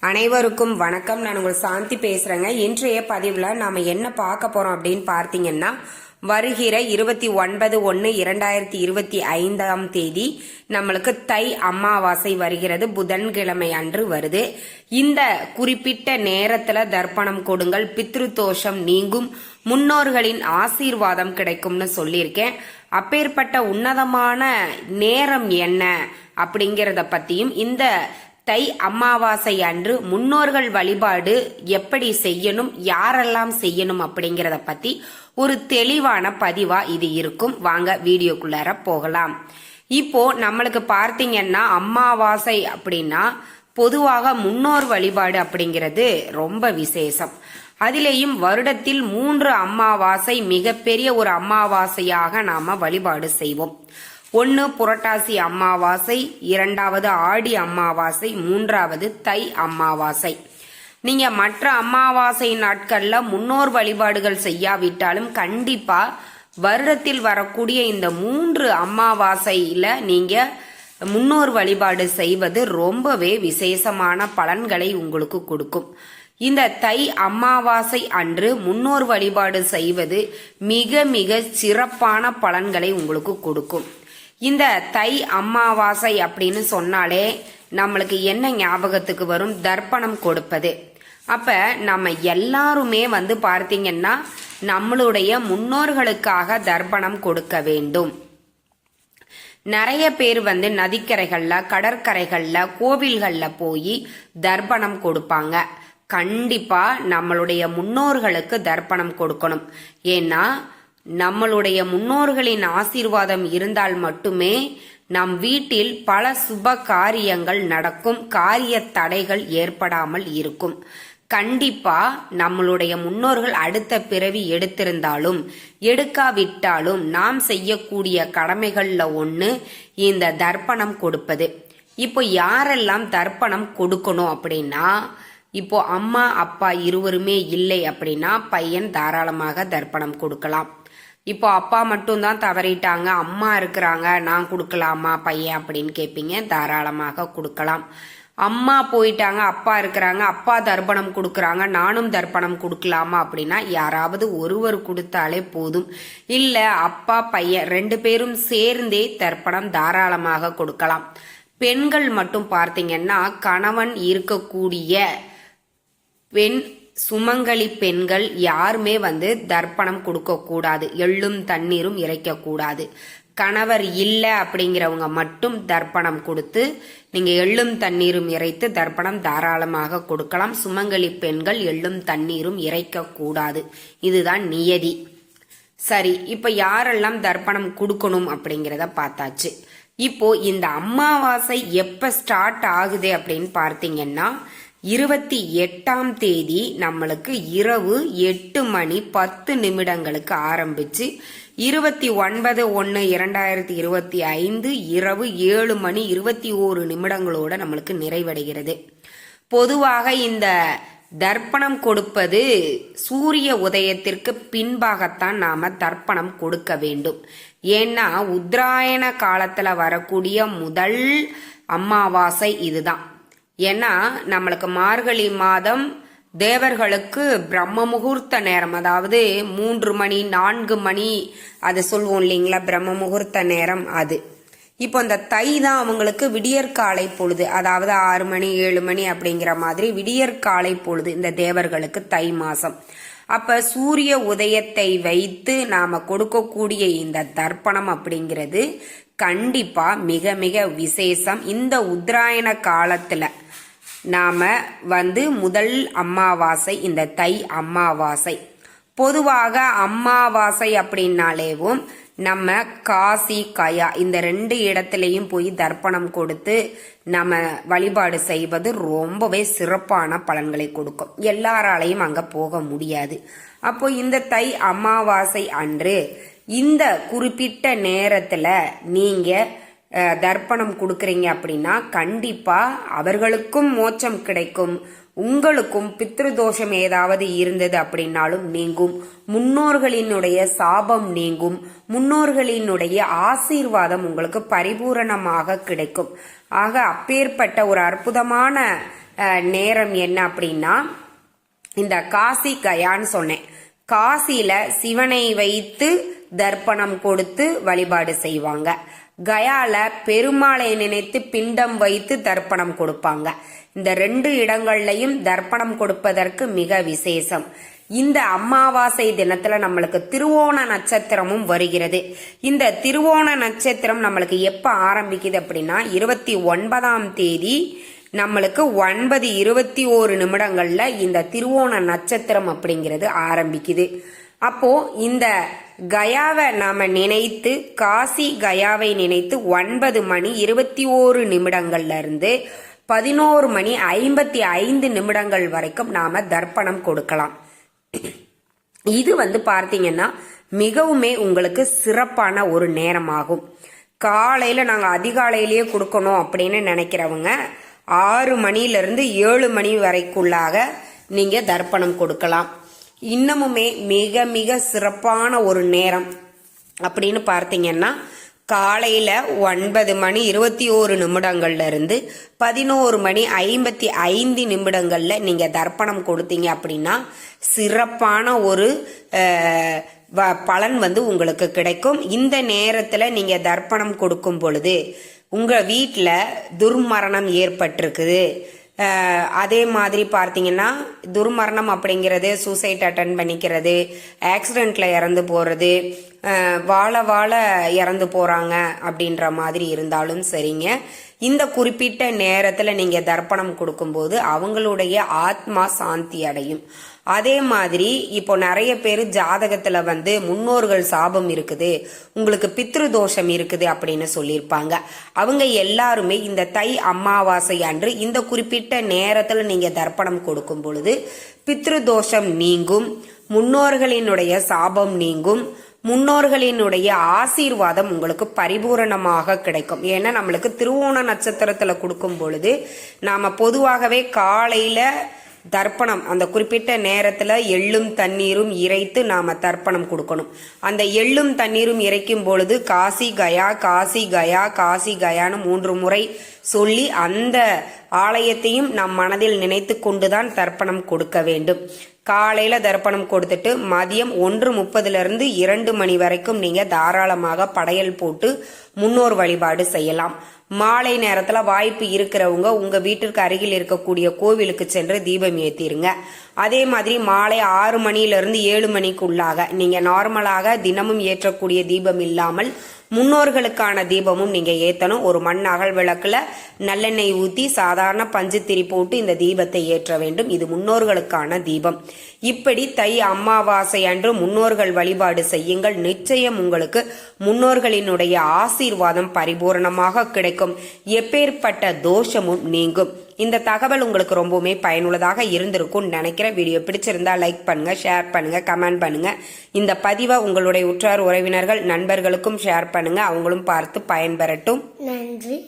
அனைவருக்கும் வணக்கம். நான் உங்கள் சாந்தி பேசுறேங்க. இன்றைய பதிவுல நாம என்ன பார்க்க போறோம் அப்படின்னு பார்த்தீங்கன்னா வருகிற இருபத்தி ஒன்பது ஒன்று இரண்டாயிரத்தி இருபத்தி ஐந்தாம் தேதி நம்மளுக்கு தை அமாவாசை வருகிறது. புதன்கிழமை அன்று வருது. இந்த குறிப்பிட்ட நேரத்துல தர்ப்பணம் கொடுங்கள். பித்ரு தோஷம் நீங்கும். முன்னோர்களின் ஆசீர்வாதம் கிடைக்கும்னு சொல்லியிருக்கேன். அப்பேற்பட்ட உன்னதமான நேரம் என்ன அப்படிங்கிறத பத்தியும் இந்த தை அமாவாசை அன்று முன்னோர்கள் வழிபாடு எப்படி செய்யணும் யாரெல்லாம் செய்யணும் அப்படிங்கறத பத்தி ஒரு தெளிவான பதிவா இது இருக்கும். வாங்க வீடியோக்குள்ளார போகலாம். இப்போ நம்மளுக்கு பார்த்தீங்கன்னா அமாவாசை அப்படின்னா பொதுவாக முன்னோர் வழிபாடு அப்படிங்கிறது ரொம்ப விசேஷம். அதிலேயும் வருடத்தில் மூன்று அமாவாசை மிகப்பெரிய ஒரு அமாவாசையாக நாம வழிபாடு செய்வோம். ஒன்று புரட்டாசி அமாவாசை இரண்டாவது ஆடி அமாவாசை மூன்றாவது தை அமாவாசை. நீங்கள் மற்ற அமாவாசை நாட்களில் முன்னோர் வழிபாடுகள் செய்யாவிட்டாலும் கண்டிப்பாக வருடத்தில் வரக்கூடிய இந்த மூன்று அமாவாசையில் நீங்கள் முன்னோர் வழிபாடு செய்வது ரொம்பவே விசேஷமான பலன்களை உங்களுக்கு கொடுக்கும். இந்த தை அமாவாசை அன்று முன்னோர் வழிபாடு செய்வது மிக மிக சிறப்பான பலன்களை உங்களுக்கு கொடுக்கும். இந்த தை அமாவாசை அப்படின்னு சொன்னாலே நம்மளுக்கு என்ன ஞாபகத்துக்கு வரும்? தர்ப்பணம் கொடுப்பது. அப்ப நம்ம எல்லாருமே வந்து பார்த்தீங்கன்னா நம்மளுடைய முன்னோர்களுக்காக தர்ப்பணம் கொடுக்க வேண்டும். நிறைய பேர் வந்து நதிக்கரைகள்ல கடற்கரைகள்ல கோவில்கள்ல போய் தர்ப்பணம் கொடுப்பாங்க. கண்டிப்பா நம்மளுடைய முன்னோர்களுக்கு தர்ப்பணம் கொடுக்கணும். ஏன்னா நம்மளுடைய முன்னோர்களின் ஆசீர்வாதம் இருந்தால் மட்டுமே நம் வீட்டில் பல சுப காரியங்கள் நடக்கும் காரிய தடைகள் ஏற்படாமல் இருக்கும். கண்டிப்பா நம்மளுடைய முன்னோர்கள் அடுத்த பிறவி எடுத்திருந்தாலும் எடுக்காவிட்டாலும் நாம் செய்யக்கூடிய கடமைகள்ல ஒன்று இந்த தர்ப்பணம் கொடுப்பது. இப்போ யாரெல்லாம் தர்ப்பணம் கொடுக்கணும் அப்படின்னா இப்போ அம்மா அப்பா இருவருமே இல்லை அப்படின்னா பையன் தாராளமாக தர்ப்பணம் கொடுக்கலாம். இப்போ அப்பா மட்டும்தான் தவறிட்டாங்க அம்மா இருக்கிறாங்க நான் கொடுக்கலாமா பையன் அப்படின்னு கேட்பீங்க தாராளமாக கொடுக்கலாம். அம்மா போயிட்டாங்க அப்பா இருக்கிறாங்க அப்பா தர்ப்பணம் கொடுக்குறாங்க நானும் தர்ப்பணம் கொடுக்கலாமா அப்படின்னா யாராவது ஒருவர் கொடுத்தாலே போதும். இல்லை அப்பா பையன் ரெண்டு பேரும் சேர்ந்தே தர்ப்பணம் தாராளமாக கொடுக்கலாம். பெண்கள் மட்டும் பார்த்தீங்கன்னா கணவன் இருக்கக்கூடிய பெண் சுமங்கலி பெண்கள் யாருமே வந்து தர்ப்பணம் கொடுக்கக்கூடாது. எள்ளும் தண்ணீரும் இறைக்கக்கூடாது. கணவர் இல்லை அப்படிங்கிறவங்க மட்டும் தர்ப்பணம் கொடுத்து நீங்க எள்ளும் தண்ணீரும் இறைத்து தர்ப்பணம் தாராளமாக கொடுக்கலாம். சுமங்கலி பெண்கள் எள்ளும் தண்ணீரும் இறைக்கக்கூடாது. இதுதான் நியதி. சரி இப்ப யாரெல்லாம் தர்ப்பணம் கொடுக்கணும் அப்படிங்கிறத பார்த்தாச்சு. இப்போ இந்த அமாவாசை எப்ப ஸ்டார்ட் ஆகுது அப்படின்னு பார்த்தீங்கன்னா இருபத்தி எட்டாம் தேதி நம்மளுக்கு இரவு எட்டு மணி பத்து நிமிடங்களுக்கு ஆரம்பிச்சு இருபத்தி ஒன்பது ஒன்று இரண்டாயிரத்தி இருபத்தி ஐந்து இரவு ஏழு மணி இருபத்தி ஓரு நிமிடங்களோட நம்மளுக்கு நிறைவடைகிறது. பொதுவாக இந்த தர்ப்பணம் கொடுப்பது சூரிய உதயத்திற்கு பின்பாகத்தான் நாம தர்ப்பணம் கொடுக்க வேண்டும். ஏன்னா உத்தராயண காலத்துல வரக்கூடிய முதல் அமாவாசை இதுதான். ஏன்னா நம்மளுக்கு மார்கழி மாதம் தேவர்களுக்கு பிரம்ம முகூர்த்த நேரம். அதாவது மூன்று மணி நான்கு மணி அதை சொல்லுவோம் இல்லைங்களா? பிரம்ம முகூர்த்த நேரம் அது. இப்போ இந்த தை தான் அவங்களுக்கு விடியற்காலை பொழுது. அதாவது ஆறு மணி ஏழு மணி அப்படிங்கிற மாதிரி விடியற்காலை பொழுது இந்த தேவர்களுக்கு தை மாசம். அப்ப சூரிய உதயத்தை வைத்து நாம கொடுக்கக்கூடிய இந்த தர்ப்பணம் அப்படிங்கிறது கண்டிப்பாக மிக மிக விசேஷம் இந்த உத்தராயண காலத்தில். நாம் வந்து முதல் அமாவாசை இந்த தை அமாவாசை பொதுவாக அமாவாசை அப்படின்னாலேவும் நம்ம காசி கயா இந்த ரெண்டு இடத்துலையும் போய் தர்ப்பணம் கொடுத்து நம்ம வழிபாடு செய்வது ரொம்பவே சிறப்பான பலன்களை கொடுக்கும். எல்லாராலையும் அங்கே போக முடியாது. அப்போ இந்த தை அமாவாசை அன்று இந்த குறிப்பிட்ட நேரத்தில் நீங்கள் தர்ப்பணம் கொடுக்குறீங்க அப்படின்னா கண்டிப்பாக அவர்களுக்கும் மோட்சம் கிடைக்கும். உங்களுக்கும் பித்ருதோஷம் ஏதாவது இருந்தது அப்படின்னாலும் நீங்கும். முன்னோர்களினுடைய சாபம் நீங்கும். முன்னோர்களினுடைய ஆசீர்வாதம் உங்களுக்கு பரிபூரணமாக கிடைக்கும். ஆக அப்பேற்பட்ட ஒரு அற்புதமான நேரம் என்ன அப்படின்னா இந்த காசி கயான்னு சொன்னேன். காசியில சிவனை வைத்து தர்ப்பணம் கொடுத்து வழிபாடு செய்வாங்க. கயால பெருமாளை நினைத்து பிண்டம் வைத்து தர்ப்பணம் கொடுப்பாங்க. இந்த ரெண்டு இடங்கள்லையும் தர்ப்பணம் கொடுப்பதற்கு மிக விசேஷம். இந்த அமாவாசை தினத்துல நம்மளுக்கு திருவோண நட்சத்திரமும் வருகிறது. இந்த திருவோண நட்சத்திரம் நம்மளுக்கு எப்ப ஆரம்பிக்குது அப்படின்னா இருபத்தி ஒன்பதாம் தேதி நம்மளுக்கு ஒன்பது இருபத்தி ஓரு நிமிடங்கள்ல இந்த திருவோண நட்சத்திரம் அப்படிங்கிறது ஆரம்பிக்குது. அப்போ இந்த கயாவை நாம நினைத்து காசி கயாவை நினைத்து ஒன்பது மணி இருபத்தி ஓரு நிமிடங்கள்ல இருந்து பதினோரு மணி ஐம்பத்தி ஐந்து நிமிடங்கள் வரைக்கும் நாம தர்ப்பணம் கொடுக்கலாம். இது வந்து பார்த்தீங்கன்னா மிகவுமே உங்களுக்கு சிறப்பான ஒரு நேரமாகும். காலையில நாங்க அதிகாலையிலேயே கொடுக்கணும் அப்படின்னு நினைக்கிறவங்க ஆறு மணியிலிருந்து ஏழு மணி வரைக்குள்ளாக நீங்க தர்ப்பணம் கொடுக்கலாம். இன்னமுமே மிக மிக சிறப்பான ஒரு நேரம் அப்படின்னு பார்த்தீங்கன்னா காலையில் ஒன்பது மணி இருபத்தி ஓரு நிமிடங்கள்ல இருந்து பதினோரு மணி ஐம்பத்தி ஐந்து நிமிடங்களில் நீங்கள் தர்ப்பணம் கொடுத்தீங்க அப்படின்னா சிறப்பான ஒரு வ- பலன் வந்து உங்களுக்கு கிடைக்கும். இந்த நேரத்தில் நீங்கள் தர்ப்பணம் கொடுக்கும் பொழுது உங்கள் வீட்டில் துர்மரணம் ஏற்பட்டிருக்குது. அதே மாதிரி பார்த்தீங்கன்னா துர்மரணம் அப்படிங்கிறது சூசைட் அட்டன் பண்ணிக்கிறது ஆக்சிடெண்ட்ல இறந்து போறது வாழ வாழ இறந்து போறாங்க அப்படின்ற மாதிரி இருந்தாலும் சரிங்க. இந்த குறிப்பிட்ட நேரத்துல நீங்க தர்ப்பணம் கொடுக்கும்போது அவங்களுடைய ஆத்மா சாந்தி அடையும். அதே மாதிரி இப்போ நிறைய பேர் ஜாதகத்துல வந்து முன்னோர்கள் சாபம் இருக்குது உங்களுக்கு பித்ரு தோஷம் இருக்குது அப்படின்னு சொல்லியிருப்பாங்க. அவங்க எல்லாருமே இந்த தை அமாவாசை அன்று இந்த குறிப்பிட்ட நேரத்துல நீங்க தர்ப்பணம் கொடுக்கும் பொழுது பித்ரு தோஷம் நீங்கும் முன்னோர்களினுடைய சாபம் நீங்கும் முன்னோர்களினுடைய ஆசீர்வாதம் உங்களுக்கு பரிபூரணமாக கிடைக்கும். ஏன்னா நம்மளுக்கு திருவோண நட்சத்திரத்துல கொடுக்கும் பொழுது நாம பொதுவாகவே காலையில தர்ப்பணம். அந்த குறிப்பிட்ட நேரத்தில் எள்ளும் தண்ணீரும் இறைத்து நாம் தர்ப்பணம் கொடுக்கணும். அந்த எள்ளும் தண்ணீரும் இறைக்கும் பொழுது காசி கயா காசி கயா காசி கயான்னு மூன்று முறை சொல்லி அந்த ஆலயத்தையும் நம் மனதில் நினைத்து கொண்டுதான் தர்ப்பணம் கொடுக்க வேண்டும். காலையில் தர்ப்பணம் கொடுத்துட்டு மதியம் ஒன்று முப்பதுலேருந்து இரண்டு மணி வரைக்கும் நீங்கள் தாராளமாக படையல் போட்டு முன்னோர் வழிபாடு செய்யலாம். மாலை நேரத்தில் வாய்ப்பு இருக்கிறவங்க உங்கள் வீட்டிற்கு அருகில் இருக்கக்கூடிய கோவிலுக்கு சென்று தீபம் ஏற்றிடுங்க அதே மாதிரி மாலை ஆறு மணியிலிருந்து ஏழு மணிக்குள்ளாக நீங்கள் நார்மலாக தினமும் ஏற்றக்கூடிய தீபம் இல்லாமல் முன்னோர்களுக்கான தீபமும் நீங்க ஏத்தணும். ஒரு மண் அகல் விளக்குல நல்லெண்ணெய் ஊத்தி சாதாரண பஞ்சு திரி போட்டு இந்த தீபத்தை ஏற்ற வேண்டும். இது முன்னோர்களுக்கான தீபம். இப்படி தை அமாவாசை அன்று முன்னோர்கள் வழிபாடு செய்யுங்கள். நிச்சயம் உங்களுக்கு முன்னோர்களினுடைய ஆசீர்வாதம் பரிபூரணமாக கிடைக்கும். எப்பேற்பட்ட தோஷமும் நீங்கும். இந்த தகவல் உங்களுக்கு ரொம்பவுமே பயனுள்ளதாக இருந்திருக்கும் நினைக்கிற வீடியோ பிடிச்சிருந்தா லைக் பண்ணுங்க ஷேர் பண்ணுங்க கமெண்ட் பண்ணுங்க. இந்த பதிவை உங்களுடைய உற்றார் உறவினர்கள் நண்பர்களுக்கும் ஷேர் பண்ணுங்க. அவங்களும் பார்த்து பயன்பெறட்டும். நன்றி.